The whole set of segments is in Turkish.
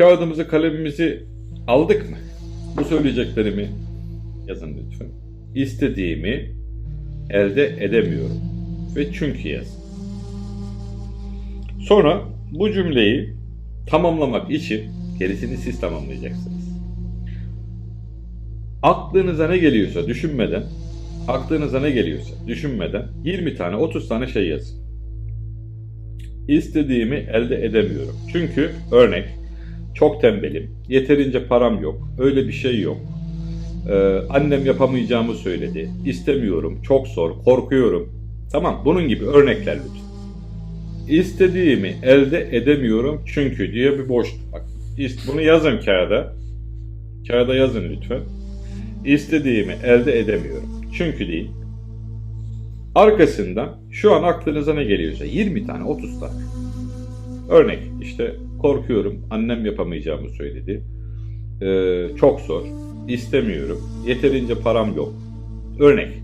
Kağıdımızı, kalemimizi aldık mı? Bu söyleyeceklerimi yazın lütfen. İstediğimi elde edemiyorum ve çünkü yazın. Sonra bu cümleyi tamamlamak için gerisini siz tamamlayacaksınız. Aklınıza ne geliyorsa düşünmeden, aklınıza ne geliyorsa düşünmeden 20 tane 30 tane şey yazın. İstediğimi elde edemiyorum. Çünkü örnek çok tembelim, yeterince param yok, öyle bir şey yok. Ee, annem yapamayacağımı söyledi, istemiyorum, çok zor, korkuyorum. Tamam bunun gibi örnekler lütfen. İstediğimi elde edemiyorum çünkü diye bir boşluk. Bak, bunu yazın kağıda. Kağıda yazın lütfen. İstediğimi elde edemiyorum. Çünkü değil. Arkasından şu an aklınıza ne geliyorsa 20 tane 30 tane. Örnek işte korkuyorum annem yapamayacağımı söyledi. Ee, çok zor. istemiyorum. Yeterince param yok. Örnek.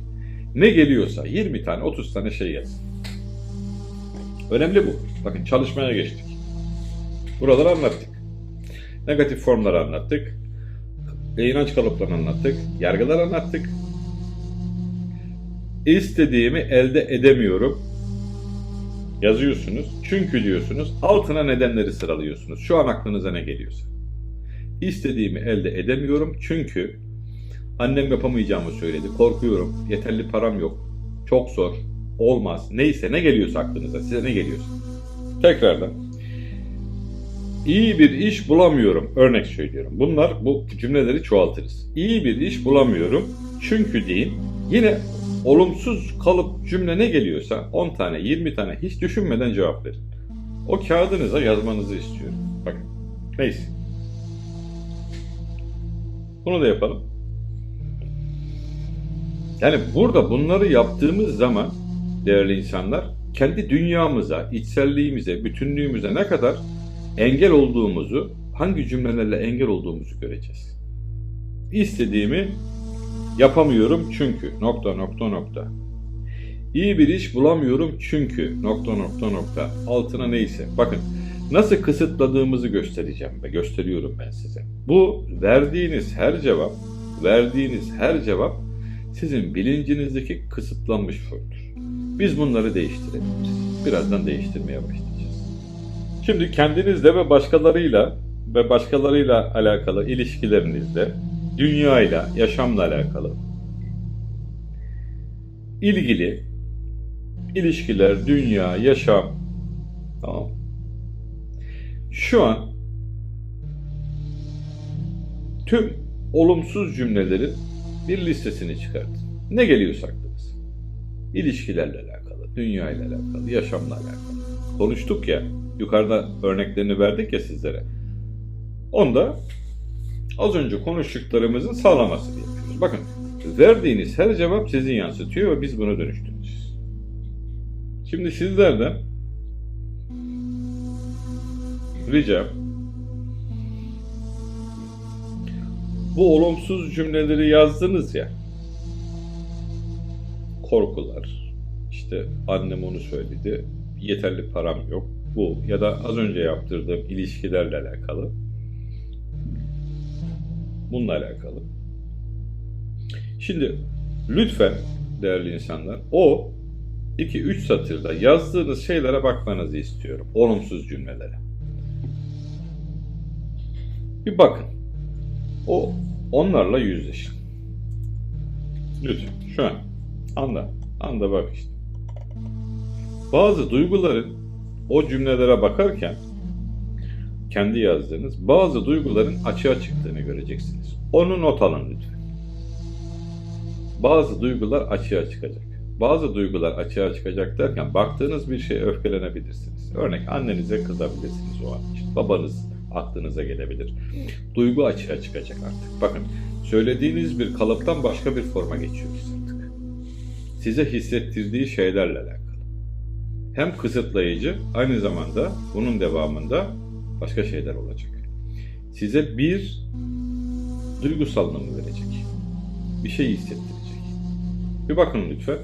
Ne geliyorsa 20 tane 30 tane şey yazın. Önemli bu. Bakın çalışmaya geçtik. Buraları anlattık. Negatif formları anlattık. İnanç kalıplarını anlattık. Yargılar anlattık. İstediğimi elde edemiyorum. Yazıyorsunuz. Çünkü diyorsunuz. Altına nedenleri sıralıyorsunuz. Şu an aklınıza ne geliyorsa. İstediğimi elde edemiyorum çünkü annem yapamayacağımı söyledi. Korkuyorum. Yeterli param yok. Çok zor. Olmaz. Neyse ne geliyorsa aklınıza. Size ne geliyorsa. Tekrardan. İyi bir iş bulamıyorum. Örnek söylüyorum. Bunlar bu cümleleri çoğaltırız. İyi bir iş bulamıyorum. Çünkü deyin. Yine olumsuz kalıp cümle ne geliyorsa 10 tane 20 tane hiç düşünmeden cevap verin. O kağıdınıza yazmanızı istiyorum. Bakın. Neyse. Bunu da yapalım. Yani burada bunları yaptığımız zaman değerli insanlar kendi dünyamıza, içselliğimize, bütünlüğümüze ne kadar engel olduğumuzu, hangi cümlelerle engel olduğumuzu göreceğiz. İstediğimi yapamıyorum çünkü nokta nokta nokta. İyi bir iş bulamıyorum çünkü nokta nokta nokta. Altına neyse. Bakın nasıl kısıtladığımızı göstereceğim ve gösteriyorum ben size. Bu verdiğiniz her cevap, verdiğiniz her cevap sizin bilincinizdeki kısıtlanmış formdur. Biz bunları değiştirebiliriz. Birazdan değiştirmeye başlayacağız. Şimdi kendinizle ve başkalarıyla ve başkalarıyla alakalı ilişkilerinizde dünyayla, yaşamla alakalı ilgili ilişkiler, dünya, yaşam tamam. Şu an tüm olumsuz cümlelerin bir listesini çıkartın. Ne geliyorsa aklınıza. İlişkilerle alakalı, dünya ile alakalı, yaşamla alakalı. Konuştuk ya, yukarıda örneklerini verdik ya sizlere. Onda az önce konuştuklarımızın sağlamasını yapıyoruz. Bakın, verdiğiniz her cevap sizi yansıtıyor ve biz bunu dönüştüreceğiz. Şimdi sizlerden ricam bu olumsuz cümleleri yazdınız ya. Korkular. işte annem onu söyledi. Yeterli param yok. Bu ya da az önce yaptırdığım ilişkilerle alakalı. Bununla alakalı. Şimdi lütfen değerli insanlar o 2-3 satırda yazdığınız şeylere bakmanızı istiyorum. Olumsuz cümlelere. Bir bakın. O onlarla yüzleşin. Lütfen şu an anda anda bak işte. Bazı duyguların o cümlelere bakarken kendi yazdığınız bazı duyguların açığa çıktığını göreceksiniz. Onu not alın lütfen. Bazı duygular açığa çıkacak. Bazı duygular açığa çıkacak derken baktığınız bir şeye öfkelenebilirsiniz. Örnek annenize kızabilirsiniz o an için. Babanız aklınıza gelebilir. Duygu açığa çıkacak artık. Bakın söylediğiniz bir kalıptan başka bir forma geçiyoruz artık. Size hissettirdiği şeylerle alakalı. Hem kısıtlayıcı aynı zamanda bunun devamında başka şeyler olacak. Size bir duygusalını verecek. Bir şey hissettirecek. Bir bakın lütfen.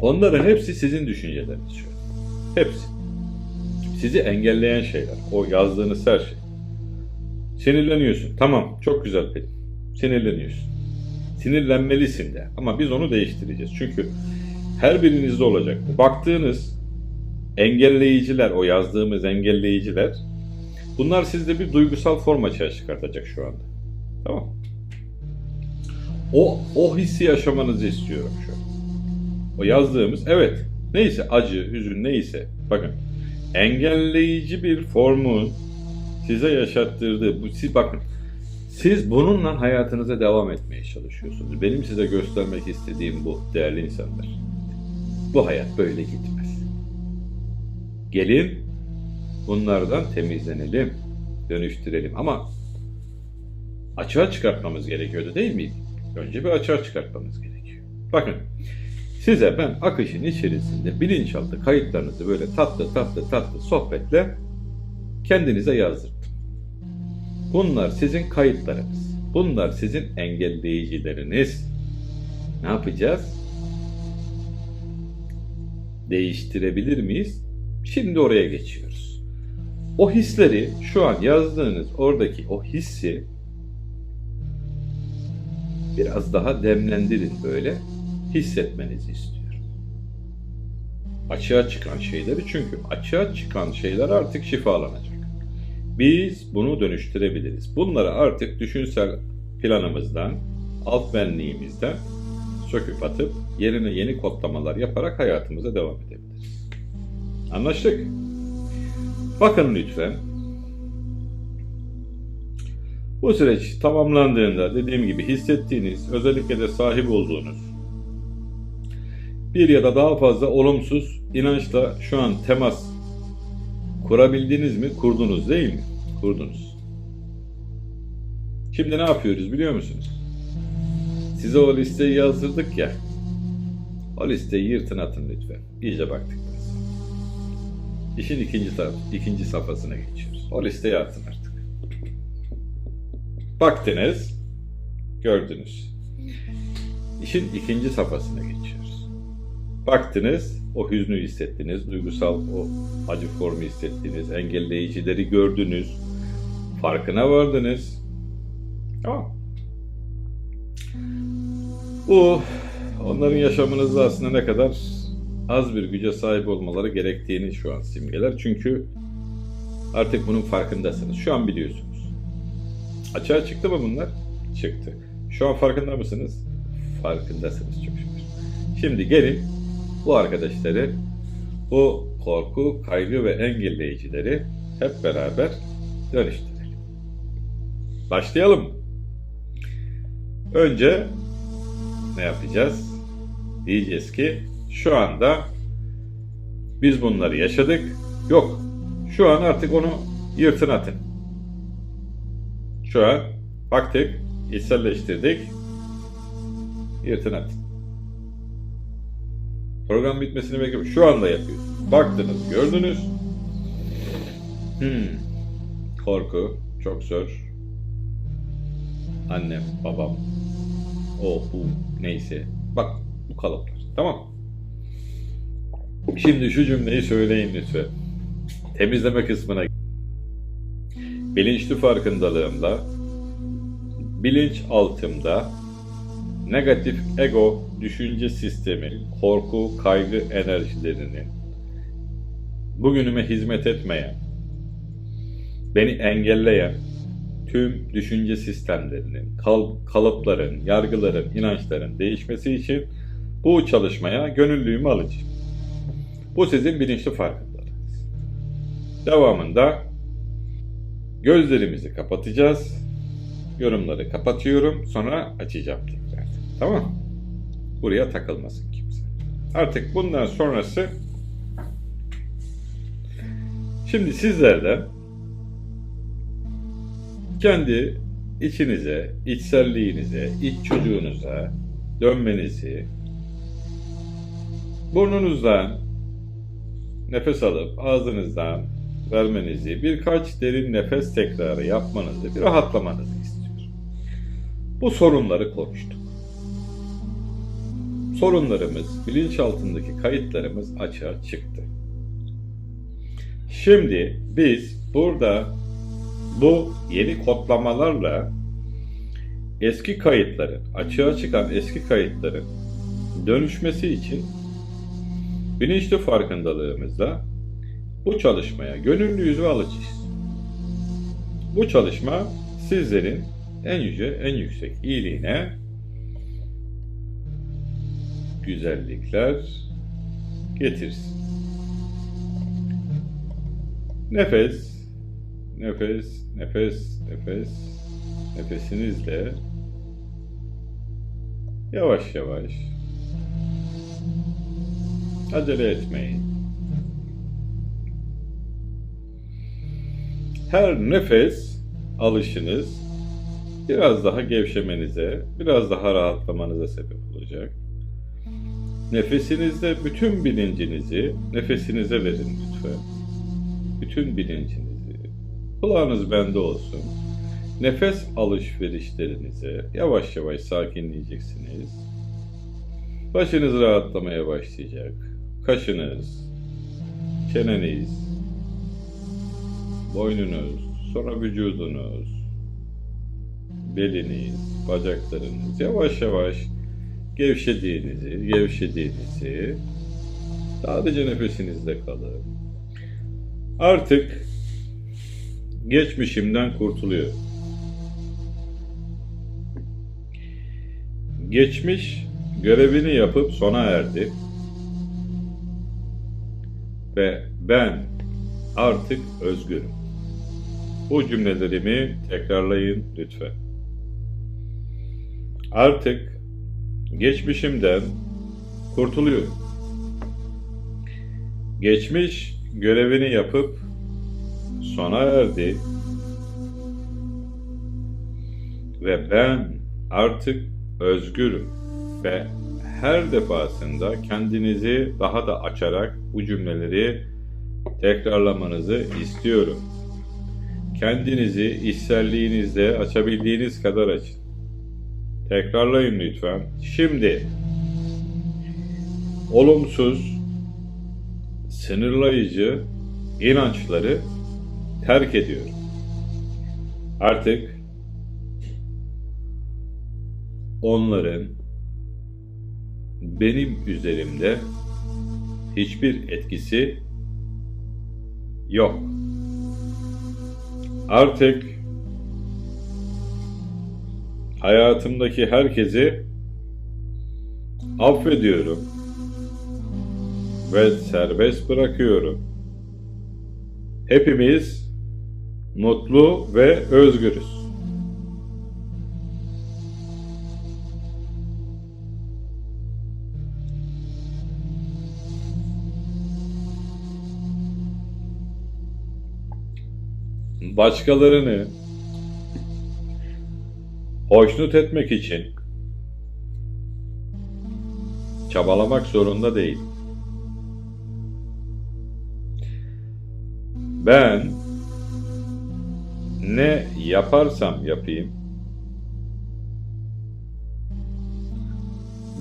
Onların hepsi sizin düşünceleriniz şu. Hepsi. Sizi engelleyen şeyler. O yazdığınız her şey. Sinirleniyorsun. Tamam, çok güzel Pelin. Sinirleniyorsun. Sinirlenmelisin de. Ama biz onu değiştireceğiz. Çünkü her birinizde olacak. Baktığınız engelleyiciler, o yazdığımız engelleyiciler bunlar sizde bir duygusal form açığa çıkartacak şu anda. Tamam? O, o hissi yaşamanızı istiyorum şu an. O yazdığımız, evet, neyse acı, hüzün neyse. Bakın, engelleyici bir formun size yaşattırdığı, bu, siz bakın, siz bununla hayatınıza devam etmeye çalışıyorsunuz. Benim size göstermek istediğim bu değerli insanlar. Bu hayat böyle gitmez. Gelin bunlardan temizlenelim, dönüştürelim ama açığa çıkartmamız gerekiyordu değil mi? Önce bir açığa çıkartmamız gerekiyor. Bakın size ben akışın içerisinde bilinçaltı kayıtlarınızı böyle tatlı tatlı tatlı sohbetle kendinize yazdırdım. Bunlar sizin kayıtlarınız. Bunlar sizin engelleyicileriniz. Ne yapacağız? Değiştirebilir miyiz? Şimdi oraya geçiyoruz. O hisleri şu an yazdığınız oradaki o hissi biraz daha demlendirin böyle hissetmenizi istiyorum. Açığa çıkan şeyleri çünkü açığa çıkan şeyler artık şifalanacak. Biz bunu dönüştürebiliriz. Bunları artık düşünsel planımızdan, alt benliğimizden söküp atıp yerine yeni kodlamalar yaparak hayatımıza devam edebiliriz. Anlaştık? Bakın lütfen. Bu süreç tamamlandığında dediğim gibi hissettiğiniz, özellikle de sahip olduğunuz bir ya da daha fazla olumsuz inançla şu an temas kurabildiniz mi? Kurdunuz değil mi? Kurdunuz. Şimdi ne yapıyoruz biliyor musunuz? Size o listeyi yazdırdık ya. O listeyi yırtın atın lütfen. İyice sonra. İşin ikinci, taraf, ikinci safhasına geçiyoruz. O listeyi atın artık. Baktınız, gördünüz. İşin ikinci safhasına geçiyoruz. Baktınız, o hüznü hissettiniz, duygusal o acı formu hissettiniz, engelleyicileri gördünüz, farkına vardınız. Tamam. Bu onların yaşamınızda aslında ne kadar az bir güce sahip olmaları gerektiğini şu an simgeler. Çünkü artık bunun farkındasınız. Şu an biliyorsunuz. Açığa çıktı mı bunlar? Çıktı. Şu an farkında mısınız? Farkındasınız çok şükür. Şimdi gelin bu arkadaşları, bu korku, kaygı ve engelleyicileri hep beraber dönüştürelim. Başlayalım. Önce ne yapacağız? Diyeceğiz ki şu anda biz bunları yaşadık. Yok. Şu an artık onu yırtın atın. Şu an baktık, içselleştirdik. Yırtın atın. Program bitmesini bekliyorum. Şu anda yapıyoruz. Baktınız, gördünüz. Hmm. Korku, çok zor. Annem, babam, o, bu, neyse. Bak bu kalıplar. Tamam. Şimdi şu cümleyi söyleyin lütfen. Temizleme kısmına. Bilinçli farkındalığımda, bilinç altımda negatif ego düşünce sistemi, korku, kaygı enerjilerini bugünüme hizmet etmeyen, beni engelleyen tüm düşünce sistemlerinin, kal- kalıpların, yargıların, inançların değişmesi için bu çalışmaya gönüllüğümü alacağım. Bu sizin bilinçli farkındalığınız. Devamında gözlerimizi kapatacağız. Yorumları kapatıyorum. Sonra açacağım tekrar. Tamam Buraya takılmasın kimse. Artık bundan sonrası şimdi sizlerden kendi içinize, içselliğinize, iç çocuğunuza dönmenizi, burnunuzdan nefes alıp ağzınızdan vermenizi, birkaç derin nefes tekrarı yapmanızı, bir rahatlamanızı istiyorum. Bu sorunları konuştuk. Sorunlarımız, bilinçaltındaki kayıtlarımız açığa çıktı. Şimdi biz burada bu yeni kodlamalarla eski kayıtların, açığa çıkan eski kayıtların dönüşmesi için bilinçli farkındalığımızla bu çalışmaya gönüllüyüz ve alışız. Bu çalışma sizlerin en yüce, en yüksek iyiliğine güzellikler getirsin. Nefes, nefes, nefes, nefes, nefesinizle yavaş yavaş acele etmeyin. Her nefes alışınız biraz daha gevşemenize, biraz daha rahatlamanıza sebep olacak. Nefesinizde bütün bilincinizi nefesinize verin lütfen. Bütün bilincinizi. Kulağınız bende olsun. Nefes alışverişlerinize yavaş yavaş sakinleyeceksiniz. Başınız rahatlamaya başlayacak. Kaşınız, çeneniz, boynunuz, sonra vücudunuz, beliniz, bacaklarınız yavaş yavaş gevşediğinizi, gevşediğinizi sadece nefesinizde kalın. Artık geçmişimden kurtuluyor. Geçmiş görevini yapıp sona erdi ve ben artık özgürüm. Bu cümlelerimi tekrarlayın lütfen. Artık geçmişimden kurtuluyorum. Geçmiş görevini yapıp sona erdi ve ben artık özgürüm ve her defasında kendinizi daha da açarak bu cümleleri tekrarlamanızı istiyorum. Kendinizi içselliğinizde açabildiğiniz kadar açın. Tekrarlayın lütfen. Şimdi olumsuz, sınırlayıcı inançları terk ediyorum. Artık onların benim üzerimde hiçbir etkisi yok. Artık hayatımdaki herkesi affediyorum ve serbest bırakıyorum. Hepimiz mutlu ve özgürüz. Başkalarını hoşnut etmek için çabalamak zorunda değil. Ben ne yaparsam yapayım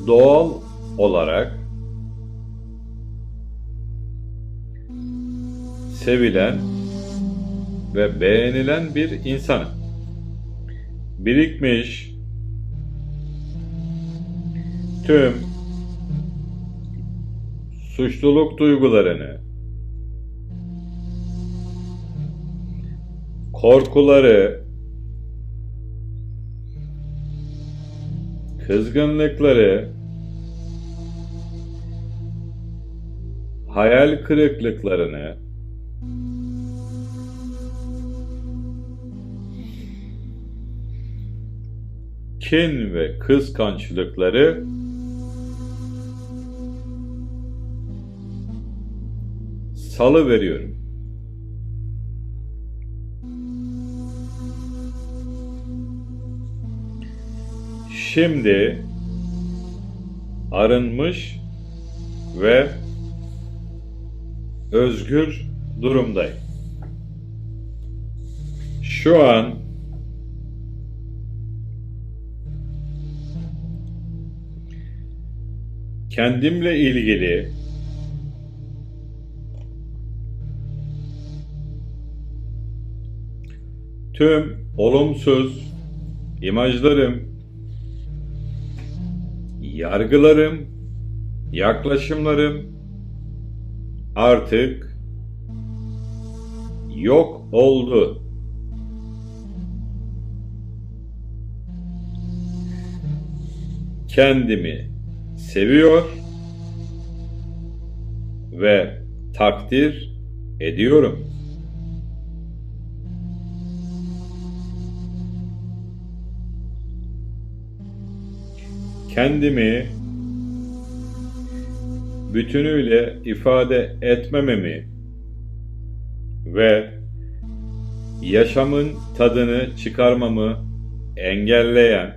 doğal olarak sevilen ve beğenilen bir insanım. Birikmiş tüm suçluluk duygularını korkuları, kızgınlıkları, hayal kırıklıklarını, kin ve kıskançlıkları salı veriyorum. Şimdi arınmış ve özgür durumdayım. Şu an kendimle ilgili tüm olumsuz imajlarım, yargılarım, yaklaşımlarım artık yok oldu. Kendimi seviyor ve takdir ediyorum. Kendimi bütünüyle ifade etmememi ve yaşamın tadını çıkarmamı engelleyen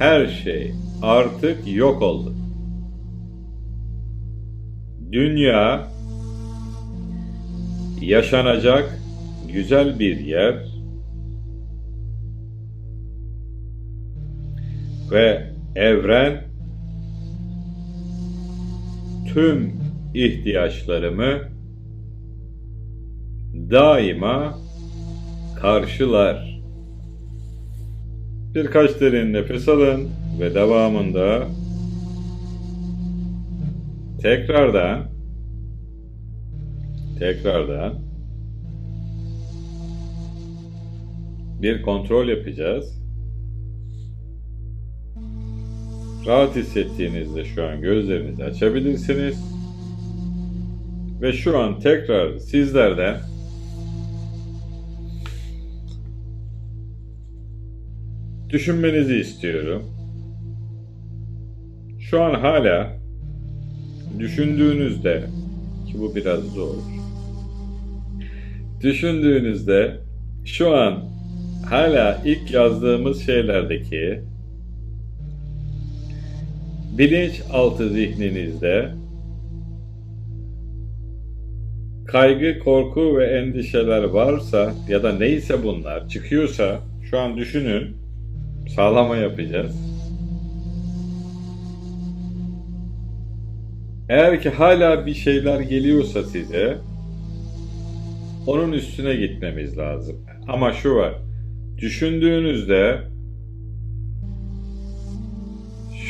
her şey artık yok oldu. Dünya yaşanacak güzel bir yer ve evren tüm ihtiyaçlarımı daima karşılar. Birkaç derin nefes alın ve devamında tekrardan tekrardan bir kontrol yapacağız. Rahat hissettiğinizde şu an gözlerinizi açabilirsiniz. Ve şu an tekrar sizlerden düşünmenizi istiyorum. Şu an hala düşündüğünüzde ki bu biraz zor. Düşündüğünüzde şu an hala ilk yazdığımız şeylerdeki bilinçaltı zihninizde kaygı, korku ve endişeler varsa ya da neyse bunlar çıkıyorsa şu an düşünün. Sağlama yapacağız. Eğer ki hala bir şeyler geliyorsa size onun üstüne gitmemiz lazım. Ama şu var. Düşündüğünüzde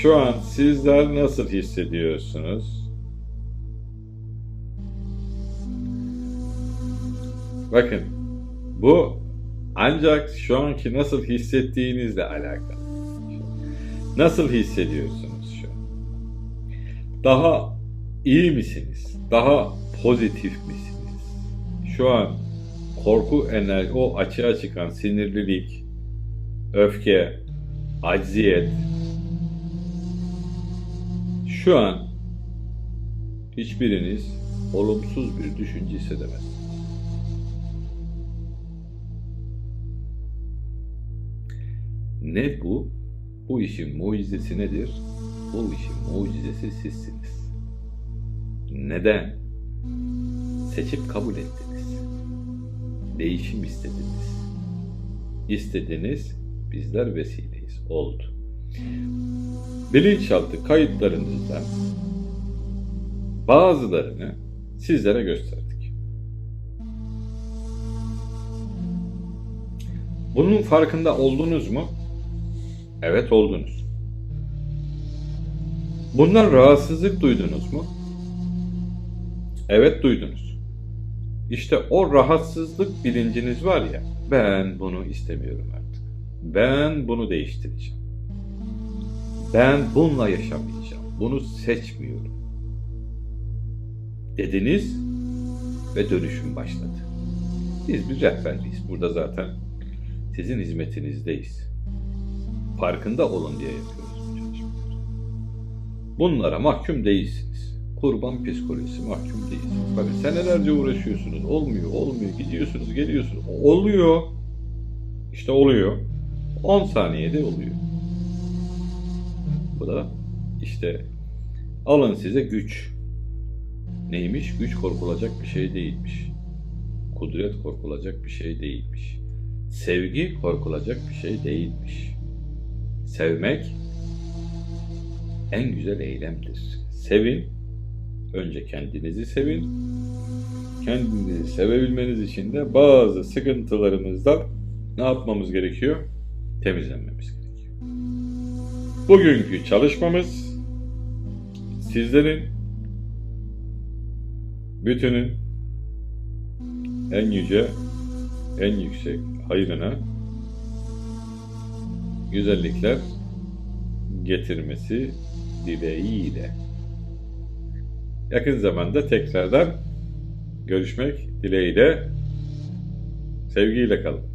şu an sizler nasıl hissediyorsunuz? Bakın bu ancak şu anki nasıl hissettiğinizle alakalı. Nasıl hissediyorsunuz şu an? Daha iyi misiniz? Daha pozitif misiniz? Şu an korku enerji, o açığa çıkan sinirlilik, öfke, acziyet, şu an hiçbiriniz olumsuz bir düşünce hissedemez. Ne bu? Bu işin mucizesi nedir? Bu işin mucizesi sizsiniz. Neden? Seçip kabul ettiniz. Değişim istediniz. İstediniz, bizler vesileyiz. Oldu. Bilinçaltı kayıtlarınızdan bazılarını sizlere gösterdik. Bunun farkında oldunuz mu? Evet oldunuz. Bundan rahatsızlık duydunuz mu? Evet duydunuz. İşte o rahatsızlık bilinciniz var ya, ben bunu istemiyorum artık. Ben bunu değiştireceğim. Ben bununla yaşamayacağım. Bunu seçmiyorum. Dediniz ve dönüşüm başladı. Biz bir rehberliyiz. Burada zaten sizin hizmetinizdeyiz. Farkında olun diye yapıyoruz bu çalışmaları. Bunlara mahkum değilsiniz. Kurban psikolojisi mahkum değilsiniz. Bakın senelerce uğraşıyorsunuz. Olmuyor, olmuyor. Gidiyorsunuz, geliyorsunuz. Oluyor. İşte oluyor. 10 saniyede oluyor. Bu da işte alın size güç. Neymiş? Güç korkulacak bir şey değilmiş. Kudret korkulacak bir şey değilmiş. Sevgi korkulacak bir şey değilmiş. Sevmek en güzel eylemdir. Sevin, önce kendinizi sevin, kendinizi sevebilmeniz için de bazı sıkıntılarımızdan ne yapmamız gerekiyor? Temizlenmemiz gerekiyor. Bugünkü çalışmamız sizlerin bütünün en yüce, en yüksek hayrına güzellikler getirmesi dileğiyle. Yakın zamanda tekrardan görüşmek dileğiyle sevgiyle kalın.